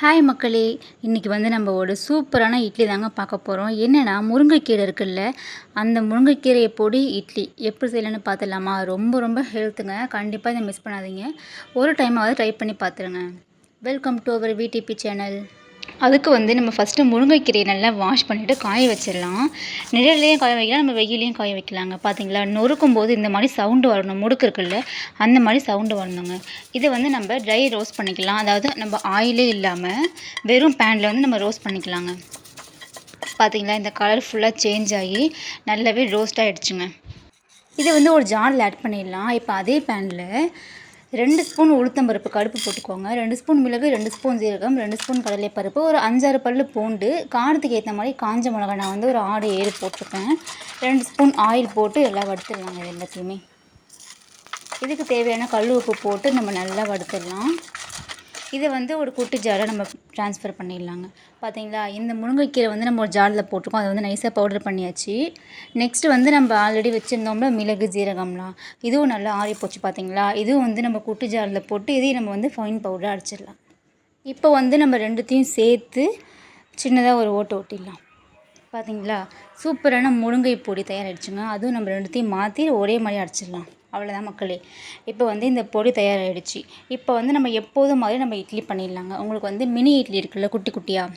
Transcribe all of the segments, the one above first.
Hi மக்களே. இன்றைக்கி வந்து நம்ம ஒரு சூப்பரான இட்லி தாங்க பார்க்க போகிறோம் என்னென்னா முருங்கைக்கீரை இருக்குல்ல அந்த முருங்கைக்கீரையை பொடி இட்லி எப்படி செய்யலான்னு பார்த்துடலாமா? ரொம்ப ரொம்ப ஹெல்த்துங்க கண்டிப்பாக இதை மிஸ் பண்ணாதீங்க. ஒரு டைமாவது ட்ரை பண்ணி பார்த்துருங்க. Welcome to our VTP channel அதுக்கு வந்து நம்ம ஃபஸ்ட்டு முருங்கைக்கீரையை நல்லா வாஷ் பண்ணிவிட்டு காய வச்சிடலாம். நிழல்லையும் காய வைக்கலாம் நம்ம வெயிலையும் காய வைக்கலாங்க. பார்த்தீங்களா நொறுக்கும் போது இந்த மாதிரி சவுண்டு வரணும். முடுக்கு இருக்குல்ல அந்த மாதிரி சவுண்டு வரணுங்க. இதை வந்து நம்ம ட்ரை ரோஸ்ட் பண்ணிக்கலாம். அதாவது நம்ம ஆயிலே இல்லாமல் வெறும் பேனில் வந்து நம்ம ரோஸ்ட் பண்ணிக்கலாங்க. பார்த்தீங்களா இந்த கலர் ஃபுல்லாக சேஞ்ச் ஆகி நல்லாவே ரோஸ்ட் ஆகிடுச்சுங்க இதை வந்து ஒரு ஜாரில் ஆட் பண்ணிடலாம். இப்போ அதே பேனில் ரெண்டு ஸ்பூன் உளுத்தம்பருப்பு கடுப்பு போட்டுக்கோங்க. ரெண்டு ஸ்பூன் மிளகு ரெண்டு ஸ்பூன் ஜீரகம் ரெண்டு ஸ்பூன் கடலைப்பருப்பு ஒரு அஞ்சாறு பல் பூண்டு காரத்துக்கு ஏற்ற மாதிரி காஞ்ச மிளகா நான் வந்து ஒரு ஆறு ஏழு போட்டிருக்கேன். ரெண்டு ஸ்பூன் ஆயில் போட்டு எல்லாம் வறுத்துடலாங்க எல்லாத்தையுமே. இதுக்கு தேவையான கல் உப்பு போட்டு நம்ம நல்லா வறுத்துடலாம். இதை வந்து ஒரு குட்டி ஜாரில் நம்ம ட்ரான்ஸ்ஃபர் பண்ணிடலாங்க. பார்த்தீங்களா இந்த முருங்கைக்கீரை வந்து நம்ம ஒரு ஜாரில் போட்டிருக்கோம். அதை வந்து நைஸாக பவுடர் பண்ணியாச்சு. நெக்ஸ்ட்டு வந்து நம்ம ஆல்ரெடி வச்சுருந்தோம்ல மிளகு ஜீரகம்லாம். இதுவும் நல்லா ஆறி போச்சு பார்த்தீங்களா இதுவும் வந்து நம்ம குட்டி ஜாரில் போட்டு இதையும் நம்ம வந்து ஃபைன் பவுடர் அடிச்சிடலாம். இப்போ வந்து நம்ம ரெண்டுத்தையும் சேர்த்து சின்னதாக ஒரு ஓட்டு ஓட்டிடலாம். பார்த்தீங்களா சூப்பரான முருங்கை பொடி தயாரிச்சுங்க. அதுவும் நம்ம ரெண்டுத்தையும் மாற்றி ஒரே மாதிரி அடிச்சிடலாம். அவ்வளோதான் மக்களே. இப்போ வந்து இந்த பொடி தயாராகிடுச்சு இப்போ வந்து நம்ம எப்போதும் மாதிரி நம்ம இட்லி பண்ணிடலாங்க. உங்களுக்கு வந்து மினி இட்லி இருக்குல்ல குட்டி குட்டியாக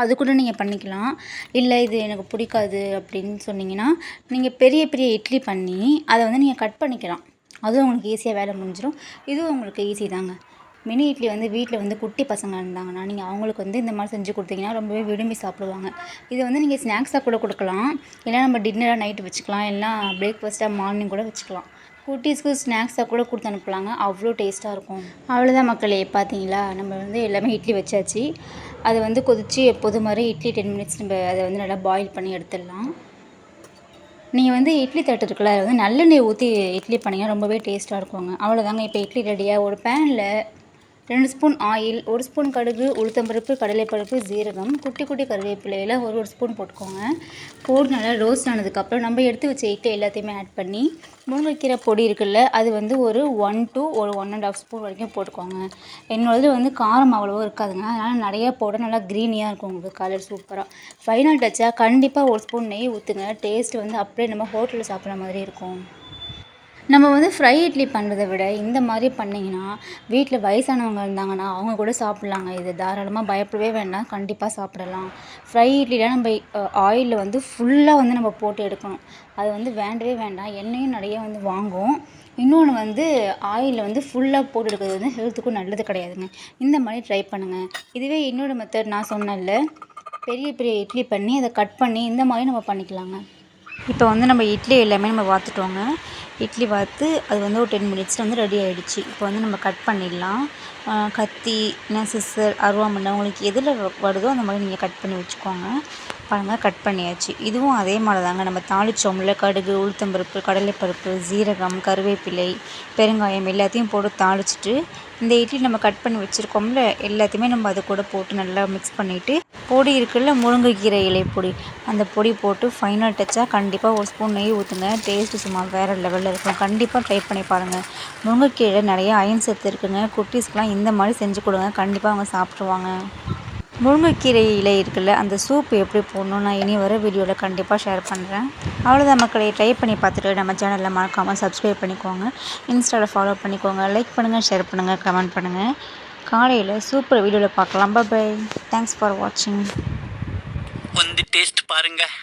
அது கூட நீங்கள் பண்ணிக்கலாம். இல்லை இது எனக்கு பிடிக்காது அப்படின்னு சொன்னீங்கன்னா நீங்கள் பெரிய பெரிய இட்லி பண்ணி அதை வந்து நீங்கள் கட் பண்ணிக்கலாம். அதுவும் உங்களுக்கு ஈஸியாக வேலை முடிஞ்சிடும் இதுவும் உங்களுக்கு ஈஸி தாங்க. மினி இட்லி வந்து வீட்டில் வந்து குட்டி பசங்க இருந்தாங்கன்னா நீங்கள் அவங்களுக்கு வந்து இந்த மாதிரி செஞ்சு கொடுத்தீங்கன்னா ரொம்பவே விரும்பி சாப்பிடுவாங்க. இதை வந்து நீங்கள் ஸ்நாக்ஸாக கூட கொடுக்கலாம். இல்லை நம்ம டின்னராக நைட்டு வச்சுக்கலாம். இல்லை பிரேக்ஃபாஸ்ட்டாக மார்னிங் கூட வச்சுக்கலாம். குட்டீஸ்க்கு ஸ்நாக்ஸாக கூட கொடுத்து அனுப்பலாங்க. அவ்வளோ டேஸ்ட்டாக இருக்கும். அவ்வளோதான் மக்களே பார்த்தீங்களா நம்ம வந்து எல்லாமே இட்லி வச்சாச்சு. அதை வந்து கொதித்து எப்போது மாதிரி இட்லி டென் மினிட்ஸ் நம்ம அதை வந்து நல்லா பாயில் பண்ணி எடுத்துடலாம். நீங்கள் வந்து இட்லி தட்டு இருக்குல்ல அதை வந்து நல்லெண்ணெய் ஊற்றி இட்லி பண்ணிங்கன்னா ரொம்பவே டேஸ்ட்டாக இருக்குங்க. அவ்வளோதாங்க இப்போ இட்லி ரெடியாக ஒரு பேனில் ரெண்டு ஸ்பூன் ஆயில் ஒரு ஸ்பூன் கடுகு உளுத்தம்பருப்பு கடலைப்பருப்பு ஜீரகம் குட்டி குட்டி கருவேப்பிலையில் ஒரு ஒரு ஸ்பூன் போட்டுக்கோங்க. போட்டு நல்லா ரோஸ்ட் ஆனதுக்கப்புறம் நம்ம எடுத்து வச்ச இட்டை எல்லாத்தையுமே ஆட் பண்ணி முருங்கைக்கீரை பொடி இருக்குல்ல அது வந்து ஒரு ஒன் டு ஒரு ஒன் அண்ட் ஆஃப் ஸ்பூன் வரைக்கும் போட்டுக்கோங்க. என்னோடது வந்து காரம் அவ்வளோவோ இருக்காதுங்க. அதனால் நிறையா போட நல்லா க்ரீனியாக இருக்கும் உங்களுக்கு கலர் சூப்பராக ஃபைனல் டச்சாக கண்டிப்பாக ஒரு ஸ்பூன் நெய் ஊற்றுங்க டேஸ்ட் வந்து அப்படியே நம்ம ஹோட்டலில் சாப்பிட்ற மாதிரி இருக்கும். நம்ம வந்து ஃப்ரை இட்லி பண்ணுறதை விட இந்த மாதிரி பண்ணிங்கன்னா வீட்டில் வயசானவங்க இருந்தாங்கன்னா அவங்க கூட சாப்பிட்லாங்க. இது தாராளமாக பயப்படவே வேண்டாம். கண்டிப்பாக சாப்பிடலாம். ஃப்ரை இட்லிலாம் நம்ம ஆயிலில் வந்து ஃபுல்லாக வந்து நம்ம போட்டு எடுக்கணும். அது வந்து வேண்டவே வேண்டாம். எண்ணெயும் நிறைய வந்து வாங்கும். இன்னொன்று வந்து ஆயிலில் வந்து ஃபுல்லாக போட்டு எடுக்கிறது வந்து ஹெல்த்துக்கும் நல்லது கிடையாதுங்க. இந்த மாதிரி ட்ரை பண்ணுங்கள் இதுவே இன்னொரு மெத்தட் நான் சொன்னேன்ல. பெரிய பெரிய இட்லி பண்ணி அதை கட் பண்ணி இந்த மாதிரி நம்ம பண்ணிக்கலாங்க. இப்போ வந்து நம்ம இட்லி எல்லாமே நம்ம வாத்துட்டோங்க இட்லி பார்த்து அது வந்து ஒரு டென் மினிட்ஸில் வந்து ரெடி ஆகிடுச்சு இப்போ வந்து நம்ம கட் பண்ணிடலாம். கத்தி என்ன சிஸ்ஸர் அருவாமனை உங்களுக்கு எதில் வருதோ அந்த மாதிரி நீங்கள் கட் பண்ணி வச்சுக்கோங்க. பாருங்கள் கட் பண்ணியாச்சு. இதுவும் அதே மாதிரி தாங்க நம்ம தாளிச்சோம்ல கடுகு உளுத்தம்பருப்பு கடலைப்பருப்பு ஜீரகம் கருவேப்பிலை பெருங்காயம் எல்லாத்தையும் போட்டு தாளிச்சிட்டு இந்த இட்லி நம்ம கட் பண்ணி வச்சுருக்கோம்ல எல்லாத்தையுமே நம்ம அது கூட போட்டு நல்லா மிக்ஸ் பண்ணிவிட்டு பொடி இருக்குல்ல முருங்கைக்கீரை இலை பொடி அந்த பொடி போட்டு ஃபைனல் டச்சாக கண்டிப்பாக ஒரு ஸ்பூன் நெய் ஊற்றுங்க டேஸ்ட்டு சும்மா வேறு லெவலில் இருக்கும். கண்டிப்பாக ட்ரை பண்ணி பாருங்கள் முருங்கைக்கீரை நிறைய அயன் சத்து இருக்குங்க. குட்டீஸ்க்கெலாம் இந்த மாதிரி செஞ்சு கொடுங்க. கண்டிப்பாக அவங்க சாப்பிட்ருவாங்க முருங்கைக்கீரை இலை இருக்குல்ல அந்த சூப் எப்படி போடணும் நான் இனி வர வீடியோவில் கண்டிப்பாக ஷேர் பண்ணுறேன் அவ்வளோதான் மக்களை ட்ரை பண்ணி பார்த்துட்டு நம்ம சேனலில் மறக்காமல் சப்ஸ்கிரைப் பண்ணிக்கோங்க. இன்ஸ்டாவில் ஃபாலோ பண்ணிக்கோங்க லைக் பண்ணுங்கள் ஷேர் பண்ணுங்கள் கமெண்ட் பண்ணுங்கள் காலையில் சூப்பர் வீடியோவில் பார்க்கலாம். பை தேங்க்ஸ் ஃபார் வாட்சிங் வந்து டேஸ்ட் பாருங்கள்